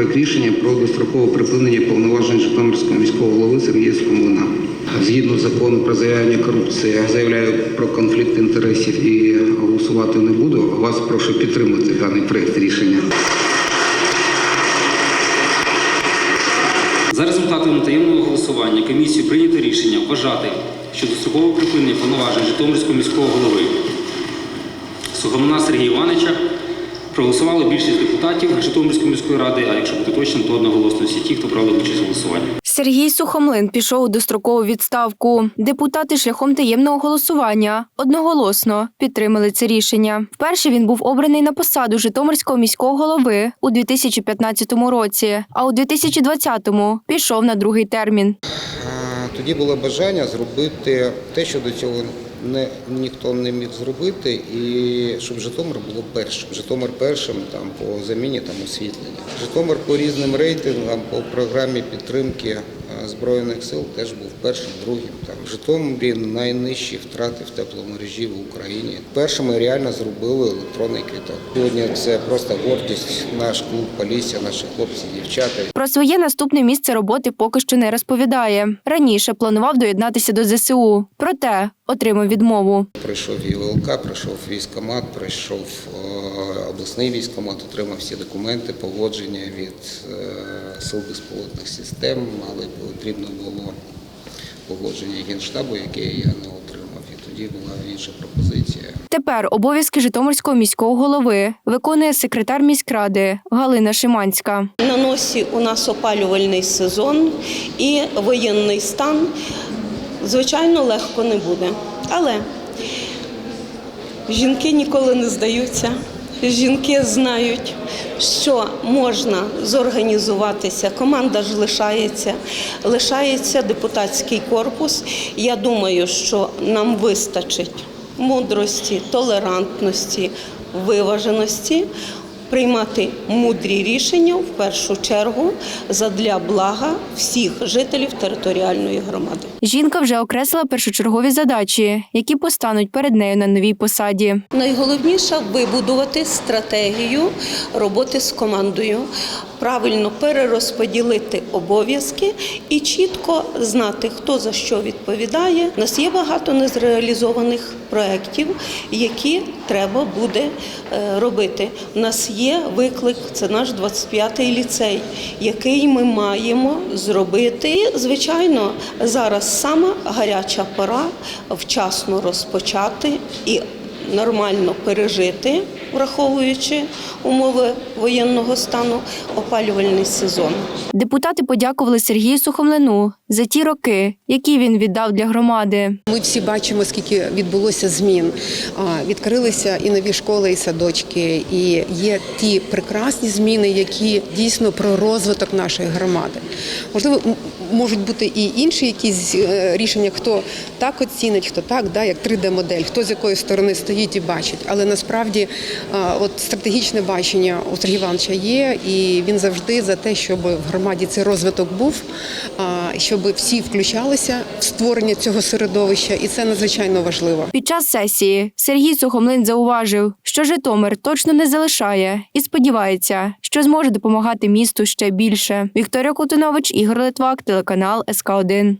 проект рішення про дострокове припинення повноважень Житомирського міського голови Сергія Схомлина. Згідно закону про заявлення корупції, я заявляю про конфлікт інтересів і голосувати не буду. Вас прошу підтримати даний проект рішення. За результатами таємного голосування комісію прийнято рішення вважати, що дострокове припинення повноважень Житомирського міського голови Сухомина Сергія Івановича проголосували більшість депутатів Житомирської міської ради, а якщо бути точним, то одноголосно всі ті, хто брали участь у голосуванні. Сергій Сухомлин пішов у дострокову відставку. Депутати шляхом таємного голосування одноголосно підтримали це рішення. Вперше він був обраний на посаду Житомирського міського голови у 2015 році, а у 2020-му пішов на другий термін. Тоді було бажання зробити те, що до цього не, ніхто не міг зробити, і щоб Житомир було першим. Житомир першим там, по заміні там, освітлення. Житомир по різним рейтингам, по програмі підтримки Збройних сил теж був першим, другим. Там. Житомирі найнижчі втрати в тепломережі в Україні. Першими реально зробили електронний квіток. Сьогодні це просто гордість, наш клуб Полісся, наші хлопці, дівчата. Про своє наступне місце роботи поки що не розповідає. Раніше планував доєднатися до ЗСУ, проте отримав відмову. Прийшов і ВЛК, прийшов військкомат, прийшов е, обласний військкомат, отримав всі документи, погодження від е, сил безпілотних систем, але потрібно було погодження Генштабу, яке я не отримав. І тоді була інша пропозиція. Тепер обов'язки Житомирського міського голови виконує секретар міськради Галина Шиманська. На носі у нас опалювальний сезон і воєнний стан. Звичайно, легко не буде. Але жінки ніколи не здаються. Жінки знають, що можна зорганізуватися. Команда ж лишається, лишається депутатський корпус. Я думаю, що нам вистачить мудрості, толерантності, виваженості приймати мудрі рішення в першу чергу задля блага всіх жителів територіальної громади. Жінка вже окреслила першочергові задачі, які постануть перед нею на новій посаді. Найголовніше вибудувати стратегію роботи з командою, правильно перерозподілити обов'язки і чітко знати, хто за що відповідає. У нас є багато незреалізованих проєктів, які треба буде е, робити. У нас є виклик, це наш 25-й ліцей, який ми маємо зробити. І, звичайно, зараз саме гаряча пора вчасно розпочати і нормально пережити, враховуючи умови воєнного стану, опалювальний сезон. Депутати подякували Сергію Сухомлину за ті роки, які він віддав для громади. Ми всі бачимо, скільки відбулося змін. Відкрилися і нові школи, і садочки, і є ті прекрасні зміни, які дійсно про розвиток нашої громади. Можливо, можуть бути і інші якісь е, рішення, хто так оцінить, хто так, да, як 3D-модель, хто з якої сторони стоїть і бачить. Але насправді от стратегічне бачення у Сергія Івановича є, і він завжди за те, щоб в громаді цей розвиток був, а, щоб всі включалися в створення цього середовища, і це надзвичайно важливо. Під час сесії Сергій Сухомлин зауважив, що Житомир точно не залишає і сподівається, що зможе допомагати місту ще більше. Вікторія Кутунович, Ігор Литвак, телеканал СК 1